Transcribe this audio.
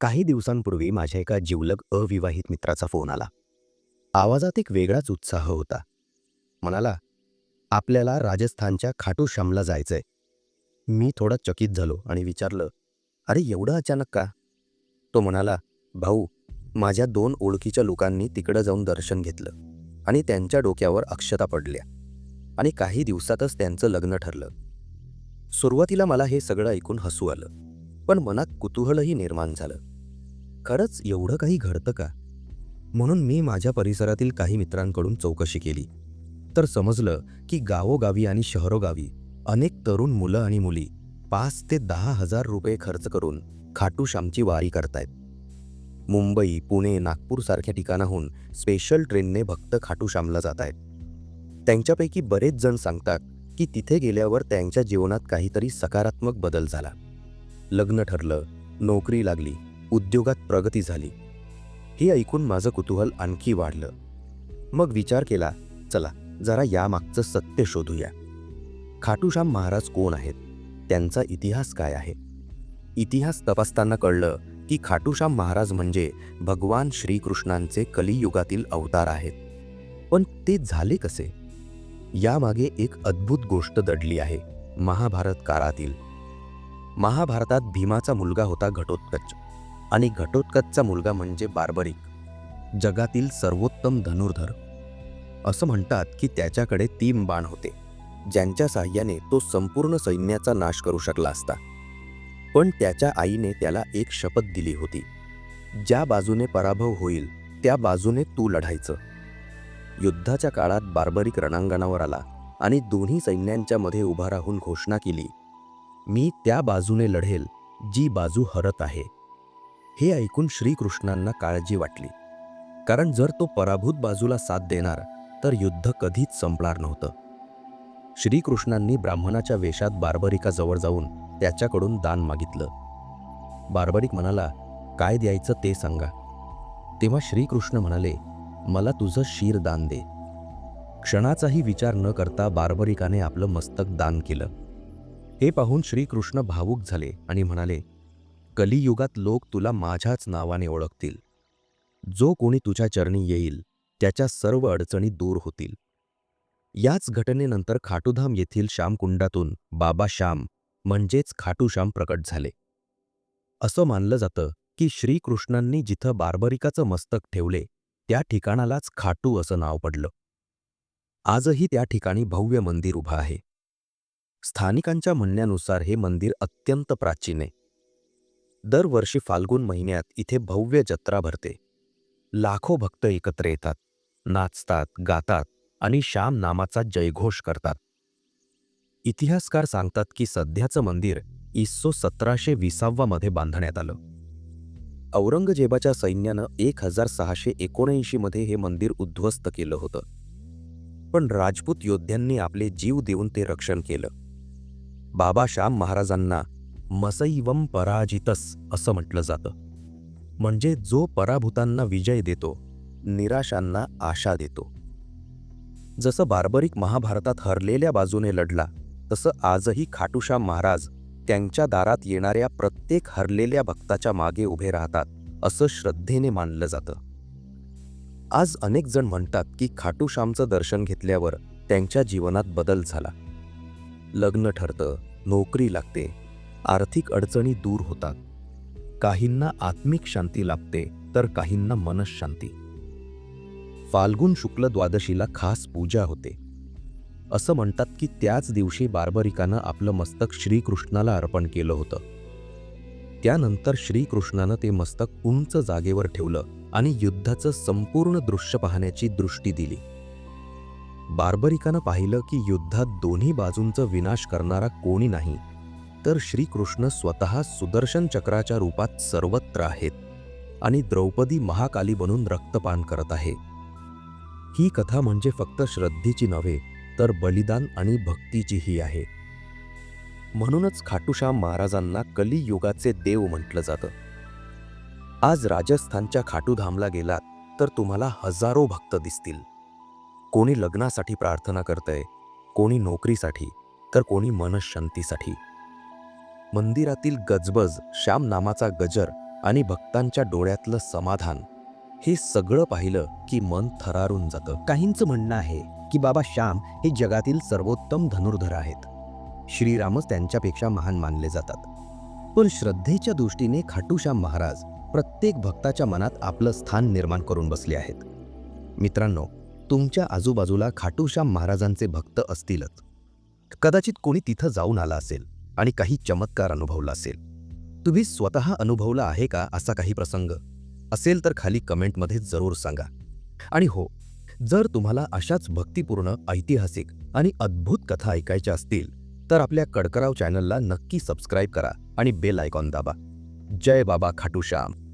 काही दिवसांपूर्वी माझ्या एका जिवलग अविवाहित मित्राचा फोन आला. आवाजात एक वेगळाच उत्साह होता. म्हणाला आपल्याला राजस्थानच्या खाटू श्यामला जायचंय. मी थोडा चकित झालो आणि विचारलं अरे एवढं अचानक का? तो म्हणाला भाऊ माझ्या दोन ओळखीच्या लोकांनी तिकडं जाऊन दर्शन घेतलं आणि त्यांच्या डोक्यावर अक्षता पडल्या आणि काही दिवसातच त्यांचं लग्न ठरलं. सुरुवातीला मला हे सगळं ऐकून हसू आलं पण मनात कुतूहलही निर्माण झालं. खरंच एवढं काही घडतं का? म्हणून मी माझ्या परिसरातील काही मित्रांकडून चौकशी केली. तर समजलं की गावोगावी आणि शहरोगावी अनेक तरुण मुलं आणि मुली पाच ते दहा हजार रुपये खर्च करून खाटूश्यामची वारी करतायत. मुंबई पुणे नागपूरसारख्या ठिकाणाहून स्पेशल ट्रेनने भक्त खाटूश्यामला जात आहेत त्यांच्यापैकी बरेच जण सांगतात की तिथे गेल्यावर त्यांच्या जीवनात काहीतरी सकारात्मक बदल झाला. लग्न ठरलं नोकरी लागली उद्योगात प्रगती झाली. हे ऐकून माझं कुतूहल आणखी वाढलं. मग विचार केला चला जरा यामागचं सत्य शोधूया. खाटूश्याम महाराज कोण आहेत? त्यांचा इतिहास काय आहे? इतिहास तपासताना कळलं की खाटूश्याम महाराज म्हणजे भगवान श्रीकृष्णांचे कलियुगातील अवतार आहेत. पण ते झाले कसे? यामागे एक अद्भुत गोष्ट दडली आहे महाभारत काळातील. महाभारतात भीमाचा मुलगा होता घटोत्कच. आणि घटोत्कचचा मुलगा म्हणजे बार्बरिक जगातील सर्वोत्तम धनुर्धर. असं म्हणतात की त्याच्याकडे तीन बाण होते ज्यांच्या साह्याने तो संपूर्ण सैन्याचा नाश करू शकला असता. पण त्याच्या आईने त्याला एक शपथ दिली होती ज्या बाजूने पराभव होईल त्या बाजूने तू लढायचं. युद्धाच्या काळात बार्बरिक रणांगणावर आला आणि दोन्ही सैन्यांच्या मध्ये उभा राहून घोषणा केली मी त्या बाजूने लढेल जी बाजू हरत आहे. हे ऐकून श्रीकृष्णांना काळजी वाटली. कारण जर तो पराभूत बाजूला साथ देणार तर युद्ध कधीच संपणार नव्हतं. श्रीकृष्णांनी ब्राह्मणाच्या वेशात बार्बरिकाजवळ जाऊन त्याच्याकडून दान मागितलं. बार्बरिक म्हणाला काय द्यायचं ते सांगा. तेव्हा श्रीकृष्ण म्हणाले मला तुझं शिर दान दे. क्षणाचाही विचार न करता बार्बरिकाने आपलं मस्तक दान केलं. हे पाहून श्रीकृष्ण भावूक झाले आणि म्हणाले कलियुगात लोक तुला माझ्याच नावाने ओळखतील. जो कोणी तुझ्या चरणी येईल त्याच्या सर्व अडचणी दूर होतील. याच घटनेनंतर खाटूधाम येथील श्यामकुंडातून बाबा श्याम म्हणजेच खाटूश्याम प्रकट झाले. असं मानलं जातं की श्रीकृष्णांनी जिथं बार्बरिकाचं मस्तक ठेवले त्या ठिकाणालाच खाटू असं नाव पडलं. आजही त्या ठिकाणी भव्य मंदिर उभं आहे. स्थानिकांच्या म्हणण्यानुसार हे मंदिर अत्यंत प्राचीन आहे. दरवर्षी फाल्गुन महिन्यात इथे भव्य जत्रा भरते. लाखो भक्त एकत्र येतात नाचतात गातात आणि श्याम नामाचा जयघोष करतात. इतिहासकार सांगतात की सध्याचं मंदिर इसो सतराशे विसाव्वा मध्ये बांधण्यात आलं. औरंगजेबाच्या सैन्यानं एक हजार सहाशे एकोणऐंशी मध्ये हे मंदिर उद्ध्वस्त केलं होतं. पण राजपूत योद्ध्यांनी आपले जीव देऊन ते रक्षण केलं. बाबा श्याम महाराजांना मसैवम पराजितस असं म्हटलं जातं. म्हणजे जो पराभूतांना विजय देतो निराशांना आशा देतो. जसं बार्बरिक महाभारतात हरलेल्या बाजूने लढला तसं आजही खाटूश्याम महाराज त्यांच्या दारात येणाऱ्या प्रत्येक हरलेल्या भक्ताच्या मागे उभे राहतात असं श्रद्धेने मानलं जातं. आज अनेक जण म्हणतात की खाटूश्यामचं दर्शन घेतल्यावर त्यांच्या जीवनात बदल झाला. लग्न ठरतं नोकरी लागते आर्थिक अडचणी दूर होतात. काहींना आत्मिक शांती लाभते तर काहींना मनशांती. फाल्गुन शुक्ल द्वादशीला खास पूजा होते. असं म्हणतात की त्याच दिवशी बार्बरिकानं आपलं मस्तक श्रीकृष्णाला अर्पण केलं होतं. त्यानंतर श्रीकृष्णानं ते मस्तक उंच जागेवर ठेवलं आणि युद्धाचं संपूर्ण दृश्य पाहण्याची दृष्टी दिली. बार्बरिकानं पाहिलं की युद्धात दोन्ही बाजूंचं विनाश करणारा कोणी नाही तर श्रीकृष्ण स्वतः सुदर्शन चक्राच्या रूपात सर्वत्र आहेत आणि द्रौपदी महाकाली बनून रक्तपान करत आहे. ही कथा म्हणजे फक्त श्रद्धेची नव्हे तर बलिदान आणि भक्तीचीही आहे. म्हणूनच खाटूश्याम महाराजांना कलियुगाचे देव म्हटलं जातं. आज राजस्थानच्या खाटूधामला गेलात तर तुम्हाला हजारो भक्त दिसतील. कोणी लग्नासाठी प्रार्थना करतंय कोणी नोकरीसाठी तर कोणी मनशांतीसाठी. मंदिरातील गजबज श्याम नामाचा गजर आणि भक्तांच्या डोळ्यातलं समाधान हे सगळं पाहिलं की मन थरारून जातं. काहींचं म्हणणं आहे की बाबा श्याम हे जगातील सर्वोत्तम धनुर्धर आहेत. श्रीरामच त्यांच्यापेक्षा महान मानले जातात. पण श्रद्धेच्या दृष्टीने खाटूश्याम महाराज प्रत्येक भक्ताच्या मनात आपलं स्थान निर्माण करून बसले आहेत. मित्रांनो तुमच्या आजूबाजूला खाटूश्याम महाराजांचे भक्त असतीलच. कदाचित कोणी तिथं जाऊन आला असेल. आणि काही चमत्कार अनुभवला असेल. तुम्ही स्वतः अनुभवला आहे का असा काही प्रसंग? असेल तर खाली कमेंटमध्ये जरूर सांगा. आणि हो जर तुम्हाला अशाच भक्तिपूर्ण ऐतिहासिक आणि अद्भुत कथा ऐकायच्या असतील तर आपल्या कडकराव चॅनलला नक्की सबस्क्राईब करा आणि बेल आयकॉन दाबा. जय बाबा खाटूश्याम.